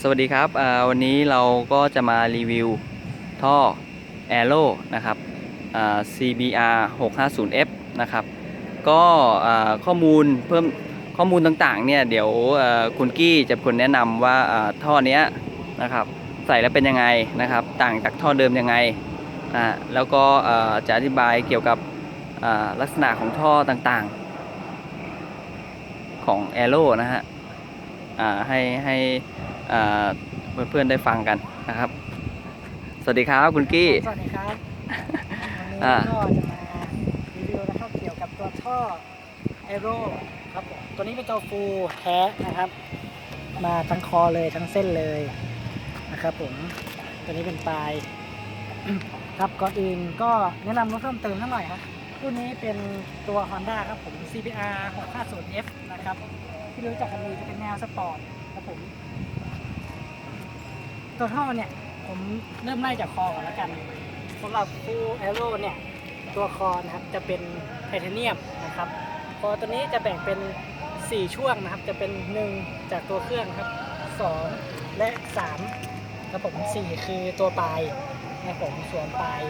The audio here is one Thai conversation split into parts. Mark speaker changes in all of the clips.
Speaker 1: สวัสดีครับวันนี้เราก็จะมารีวิวท่อ a e r o นะครับอ่า CBR 650F นะครับ ก็ข้อมูลเพิ่มข้อมูลต่างๆเนี่ยเดี๋ยวคุณกี้จะเป็นคนแนะนำว่าท่อเนี้ยนะครับใส่แล้วเป็นยังไงนะครับ ต่างจากท่อเดิมยังไงแล้วก็จะอธิบายเกี่ยวกับลักษณะของท่อต่างๆของ a e r o นะฮะให้ให้ เพื่อนๆได้ฟังกันนะครับ สวัสดีครับคุณกี้
Speaker 2: สวัสดีครับ
Speaker 1: อ่า
Speaker 2: วันนี้ก็จะมารีวิวนะครับเกี่ยวกับตัวท่อ Aero ครับผมตัวนี้เป็นตัวฟูลแท้นะครับ มาทั้งคอเลยทั้งเส้นเลยนะครับผม ตัวนี้เป็นปลายครับก่อนอื่นก็แนะนำรถเพิ่มเติมสักหน่อยครับรุ่นนี้เป็นตัว Honda ครับผม CBR 650F นะครับที่รู้จักกันดีจะเป็นแนวสปอร์ตครับผม ตัวท่อเนี่ยผมเริ่มไล่จากคอก่อนแล้วกันสำหรับฟูแอโร่เนี่ยตัวคอนะครับจะเป็นไทเทเนียมนะครับคอตัวนี้จะแบ่งเป็น 4 ช่วงนะครับ จะเป็น 1 จากตัวเครื่องครับ 2 และ 3 ครับผม4คือตัวปลายนะครับผมส่วนปลาย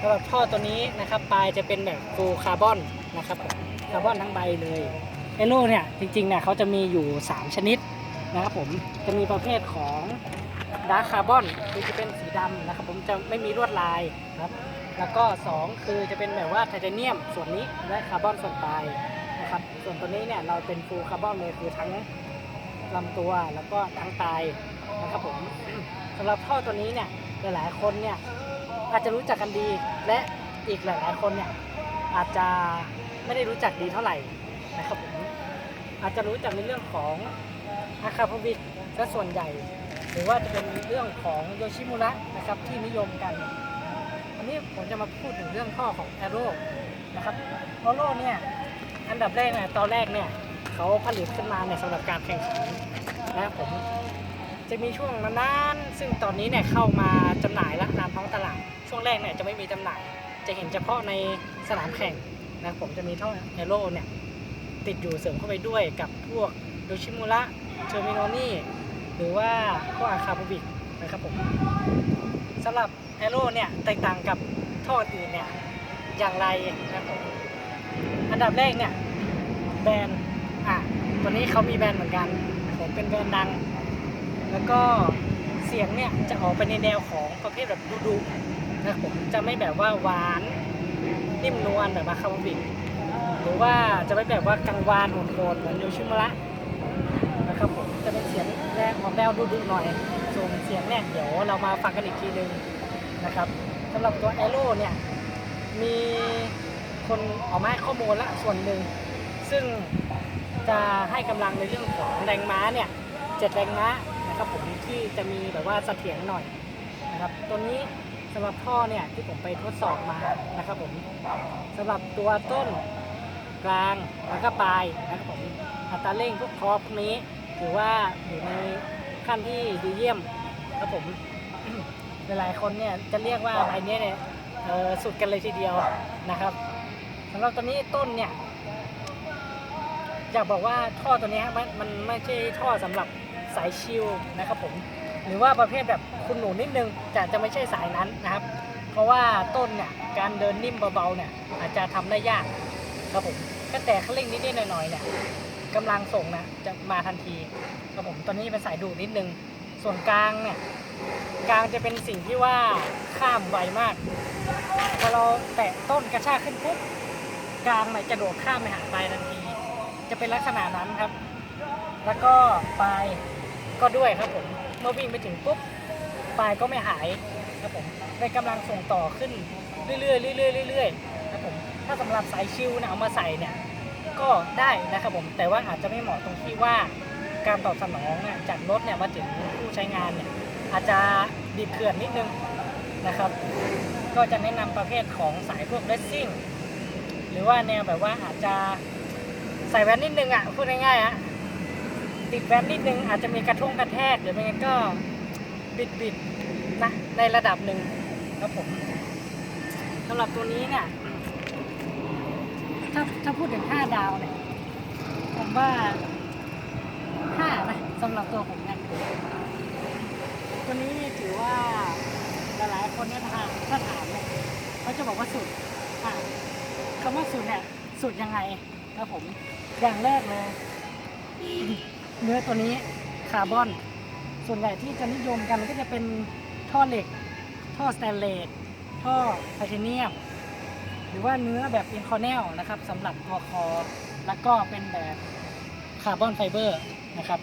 Speaker 2: สำหรับท่อตัวนี้นะครับปลายจะเป็นแบบฟูคาร์บอนนะครับผมคาร์บอนทั้งใบเลยเอโร่เนี่ยจริงๆเนี่ยเขาจะมีอยู่ 3 ชนิดนะครับผมจะมีประเภทของ ดาร์คคาร์บอนคือจะเป็นสีดำนะครับผมจะไม่มีลวดลายครับ แล้วก็ 2 คือจะเป็นแบบว่าไทเทเนียมส่วนนี้และคาร์บอนส่วนปลายนะครับส่วนตัวนี้เนี่ยเราเป็นฟูลคาร์บอนเลยคือทั้งลำตัวแล้วก็ทั้งปลายนะครับผมสำหรับท่อตัวนี้เนี่ยหลายๆคนเนี่ยอาจจะรู้จักกันดีและอีกหลาย ๆ คนเนี่ยอาจจะไม่ได้รู้จักดีเท่าไหร่นะครับผมอาจจะรู้จักในเรื่องของอาคาพวิกซะส่วนใหญ่ หรือว่าจะเป็นเรื่องของโยชิมุระนะครับที่นิยมกัน อันนี้ผมจะมาพูดถึงเรื่องข้อของ a อโร่นะครับ a อโร่เนี่ยอันดับแรกเนี่ยตอนแรกเนี่ยเขาผลิตขึ้นมาเนี่ยสำหรับการแข่งขันนะผมจะมีช่วงนานๆซึ่งตอนนี้เนี่ยเข้ามาจำหน่ายและตามท้องตลาด ช่วงแรกเนี่ยจะไม่มีจำหน่าย จะเห็นเฉพาะในสนามแข่งนะผมจะมีท่อ a อโร่เนี่ยติดอยู่เสริมเข้าไปด้วยกับพวกโยชิมุระเทอร์มิโนนี่ รือว่าพวกอาคาบูบิกนะครับผมสำหรับแอโร่เนี่ยแตกต่างกับท่ออื่นเนี่ยอย่างไรนะครับผมอันดับแรกเนี่ยแบรนด์อะตัวนี้เขามีแบรนด์เหมือนกันผมเป็นแบรนด์ดัง แล้วก็เสียงเนี่ยจะออกไปในแนวของประเภทแบบดุๆนะครับผมจะไม่แบบว่าหวานนิ่มนวลแบบอาคาบูบิกหรือว่าจะไม่แบบว่ากังวานโหดๆเหมือนโยชิมะระนะครับผมจะเป็นเสียง ออกแนวดุๆหน่อย ส่วนเสียงเนี่ยเดี๋ยวเรามาฟังกันอีกทีหนึงนะครับสำหรับตัว a อโร่เนี่ย มีคนออกมาให้ข้อมูลละส่วนหนึ่ง ซึ่งจะให้กำลังในเรื่องของแรงม้าเนี่ยเจ็ดแรงม้านะครับผมที่จะมีแบบว่าเสถียรหน่อยนะครับตัวนี้สำหรับท่อเนี่ยที่ผมไปทดสอบมานะครับผมสำหรับตัวต้นกลางแล้วก็ปลายนะครับผมอัตราเร่งพวกคอพวกนี้ ถือว่าอยู่ในขั้นที่ดีเยี่ยมครับผม หลายๆคนเนี่ยจะเรียกว่าใบนี้เนี่ยเอ่อสุดกันเลยทีเดียวนะครับสำหรับตัวนี้ต้นเนี่ยอยากบอกว่าท่อตัวเนี้ยมันมันไม่ใช่ท่อสำหรับสายชิลนะครับผมหรือว่าประเภทแบบคุณหนูนิดนึงจะจะไม่ใช่สายนั้นนะครับ เพราะว่าต้นเนี่ยการเดินนิ่มเบาๆเนี่ยอาจจะทำได้ยากครับผมก็แต่คันเร่งนิดๆหน่อยๆเนี่ย กำลังส่งนะจะมาทันทีครับผมตอนนี้เป็นสายดูดนิดนึง ส่วนกลางเนี่ยกลางจะเป็นสิ่งที่ว่าข้ามไวมากพอเราแตะต้นกระชากขึ้นปุ๊บกลางเนี่ยจะโดดข้ามไปหาปลายทันที จะเป็นลักษณะนั้นครับ แล้วก็ปลายก็ด้วยครับผมเมื่อวิ่งไปถึงปุ๊บปลายก็ไม่หายครับผมเป็นกำลังส่งต่อขึ้นเรื่อยๆเรื่อยๆเรื่อยๆครับผมถ้าสำหรับสายชิวเนี่ยเอามาใส่เนี่ย ก็ได้นะครับผมแต่ว่าอาจจะไม่เหมาะตรงที่ว่าการตอบสนองเนี่ยจากรถเนี่ยมาถึงผู้ใช้งานเนี่ยอาจจะดิบเขื่อนนิดนึงนะครับ ก็จะแนะนำประเภทของสายพวกเรซซิ่งหรือว่าแนวแบบว่าอาจจะใส่แว่นนิดนึงอะพูดง่ายๆอะติดแว่นนิดนึงอาจจะมีกระทงกระแทกหรือไม่งั้นก็บิดบิดๆนะในระดับหนึ่งครับผมสำหรับตัวนี้เนี่ย ถ้าถ้าพูดถึง5ดาวเนี่ยผมว่า5นะสำหรับตัวผมนะตัวนี้นี่ถือว่าหลายๆคนเนี่ยถ้าถ้าถามเนี่ยเขาจะบอกว่าสุดอะคำว่าสุดเนี่ยสุดยังไงครับผมอย่างแรกเลยเนื้อตัวนี้คาร์บอน ส่วนใหญ่ที่จะนิยมกันก็จะเป็นท่อเหล็ก ท่อสแตนเลสท่อไทเทเนียม หรือว่าเนื้อแบบอินคอเนลนะครับสำหรับตัวคอ แล้วก็เป็นแบบคาร์บอนไฟเบอร์นะครับ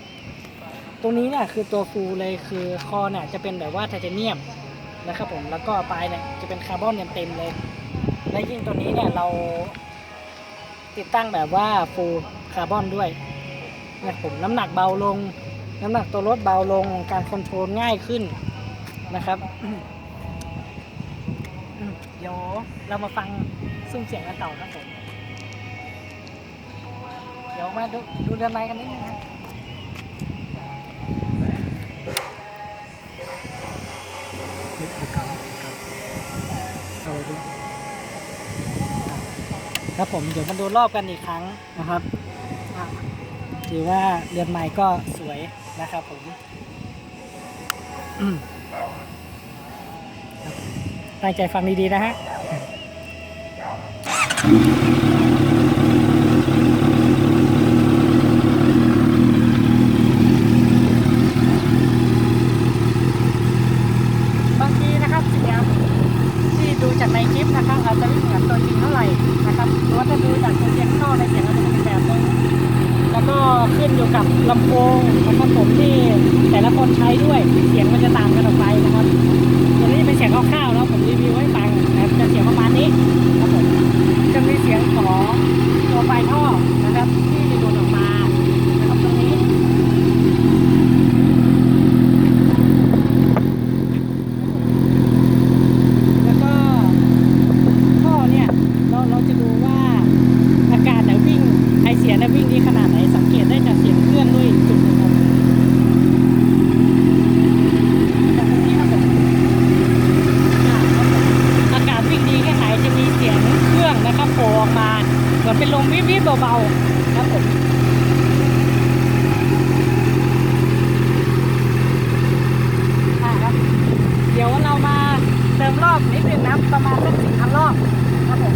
Speaker 2: ตรงนี้เนี่ยคือตัวฟูลเลยคือคอเนี่ยจะเป็นแบบว่าไทเทเนียมนะครับผมแล้วก็ปลายเนี่ยจะเป็นคาร์บอนเต็มๆเลย และยิ่งตัวนี้เนี่ยเราติดตั้งแบบว่าฟูลคาร์บอนด้วยนะผมน้ำหนักเบาลง น้ำหนักตัวรถเบาลงการคอนโทรลง่ายขึ้นนะครับ เดี๋ยวเรามาฟังซุ้มเสียงกันต่อครับผม เดี๋ยวมาดูดูเรือนไม้กันนิดนึงครับครับผมเดี๋ยวมาดูรอบกันอีกครั้งนะครับถือว่าเรือนไม้ก็สวยนะครับผม ตั้งใจฟังดี ๆ นะฮะบางทีนะครับเสียงที่ดูจากในคลิปนะครับอาจจะไม่เหมือนตัวจริงเท่าไหร่นะครับหรือว่าถ้าดูจากตัวเสียงข้างนอกในเสียงอาจจะเป็นแบบนึงแล้วก็ขึ้นอยู่กับลำโพงนะครับผมที่แต่ละคนใช้ด้วยเสียงมันจะต่างกันออกไปนะครับ นี้เป็นเสียงคร่าวๆแล้วผมรีวิวให้ฟังนะครับจะเสียงประมาณนี้ครับผมจะมีเสียงของตัวไฟท่อนะครับที่จะโดดออกมานะครับตรงนี้ แล้วก็ท่อเนี่ยเราเราจะดูว่าอากาศเนี่ยวิ่งไอเสียเนี่ยวิ่งดีขนาดไหนสังเกตได้จากเสียงเครื่องด้วยจุดหนึงครับจากตรงนี้ครับผมอ่าครับผมอากาศวิ่งดีแค่ไหนจะมีเสียงเครื่องนะครับโผล่ออกมาเหมือนเป็นลมวิบๆเบาๆครับผมอ่าครับ เดี๋ยวเรามาเติมรอบนิดนึงนะ ประมาณสักสี่พันรอบครับผม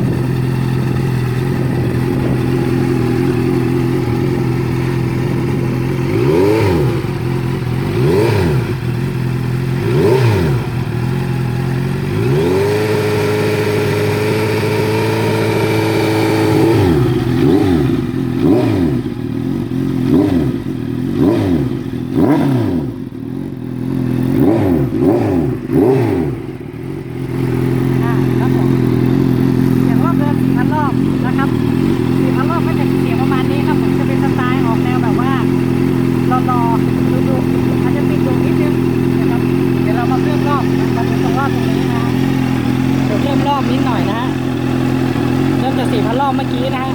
Speaker 2: อ่าครับผมเสียงรอบเดินสี่พันรอบนะครับสี่พันรอบก็จะเสียงประมาณนี้ครับผมจะเป็นสไตล์ออกแนวแบบว่ารอรอดูดูอาจจะติดดวงนิดนึงนะครับเดี๋ยวเรามาเพิ่มรอบมาดูตรงรอบตรงนี้นะฮะเดี๋ยวเพิ่มร อบนิดหน่อยนะฮะเริ่มจากสี่พันรอบเมื่อกี้นะฮะ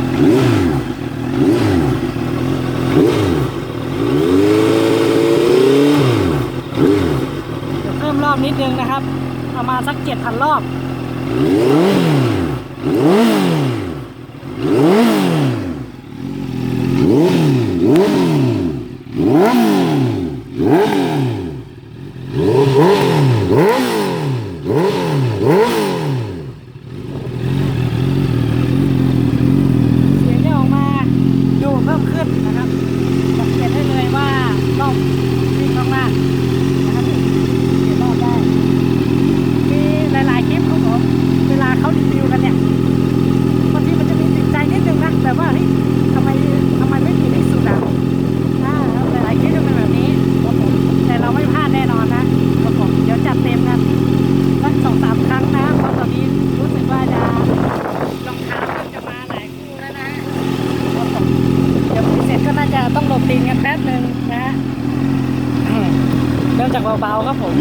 Speaker 2: เดี๋ยวเพิ่มรอบนิดนึงนะครับ ประมาณสักเจ็ดพันรอบ เสียงที่ออกมาดูเพิ่มขึ้นนะครับสังเกตได้เลยว่ารอบวิ่งมากๆนะครับเสียงรอบได้ มีหลายๆคลิปของผมเวลาเขารีวิวกันเนี่ยบางทีมันจะมีติดใจนิดนึงนะแต่ว่าเฮ้ยทำไมทำไมไม่มีที่สุดอะอ่าหลายๆคลิปจะเป็นแบบนี้ครับผมแต่เราไม่พลาดแน่นอนนะครับผมเดี๋ยวจัดเต็มกันสักสองสามครั้งนะเพราะตอนนี้รู้สึกว่าจะรองเท้าเริ่มจะมาหลายคู่แล้วนะครับผมเดี๋ยวพิเสร็จก็น่าจะต้องหลบตีนกันแป๊บหนึ่งนะฮะอืม เริ่มจากเบาๆครับผม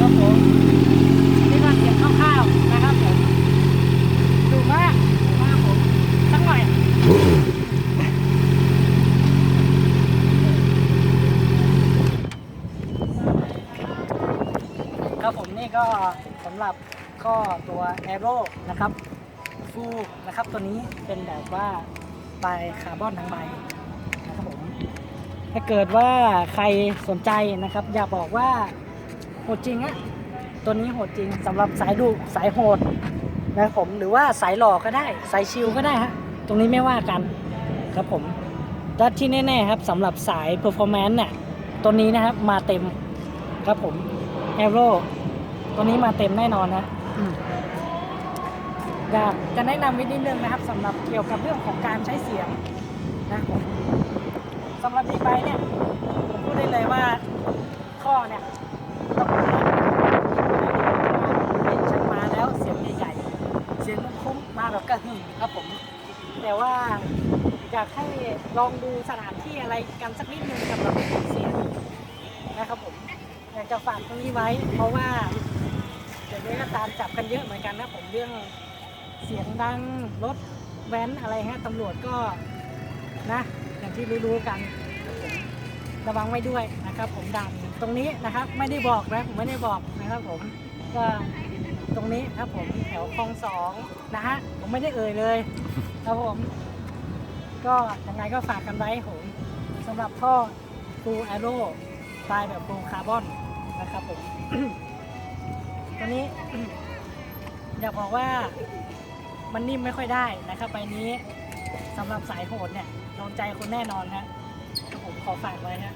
Speaker 2: ครับผมนี่ก็เสียงคร่าวๆนะครับผมดูมากดูมากผมสักหน่อยครับผมนี่ก็สำหรับข้อตัว Aero นะครับ ฟูนะครับตัวนี้เป็นแบบว่าใบคาร์บอนทั้งใบนะครับผมถ้าเกิดว่าใครสนใจนะครับ อยากบอกว่าโหดจริงอะตัวนี้โหดจริงสำหรับสายดุสายโหดนะครับผมหรือว่าสายหล่อก็ได้สายชิลก็ได้ฮะตรงนี้ไม่ว่ากันครับผมและที่แน่ๆครับสำหรับสาย performance เนี่ยตัวนี้นะครับมาเต็มครับผม a e r o ตัวนี้มาเต็มแน่นอนนะ อยากจะแนะนำวินิดนึงนะครับสำหรับเกี่ยวกับเรื่องของการใช้เสียงนะสำหรับดีไปเนี่ยผมพูดได้เลยว่าข้อเนี่ยต้องมาเห็นชันมาแล้วเสียงใหญ่ๆเสียงคุ้มมาแบบกระหึ่มครับผม แต่ว่าอยากให้ลองดูสถานที่อะไรกันสักนิดนึงกับระบบเสียงนะครับผมอยากจะฝากตรงนี้ไว้ เพราะว่าเดี๋ยวนี้ก็ตามจับกันเยอะเหมือนกันนะผมเรื่อง เสียงดังรถแว้นอะไรฮะตำรวจก็นะ อย่างที่รู้ๆกัน ระวังไว้ด้วยนะครับ ผมดังตรงนี้นะครับไม่ได้บอกนะผมไม่ได้บอกนะครับผมก็ตรงนี้ครับผมแถวคลองสองนะฮะผมไม่ได้เอ่ยเลยครับผม ก็ยังไงก็ฝากกันไว้ผมสำหรับท่อ Full Arrow ปลายแบบ Full Carbon นะครับผม ตัวนี้ อยากบอกว่า มันนิ่มไม่ค่อยได้นะครับใบนี้สำหรับสายโหดเนี่ยโดนใจคนแน่นอนฮะผมขอฝากไว้ฮะ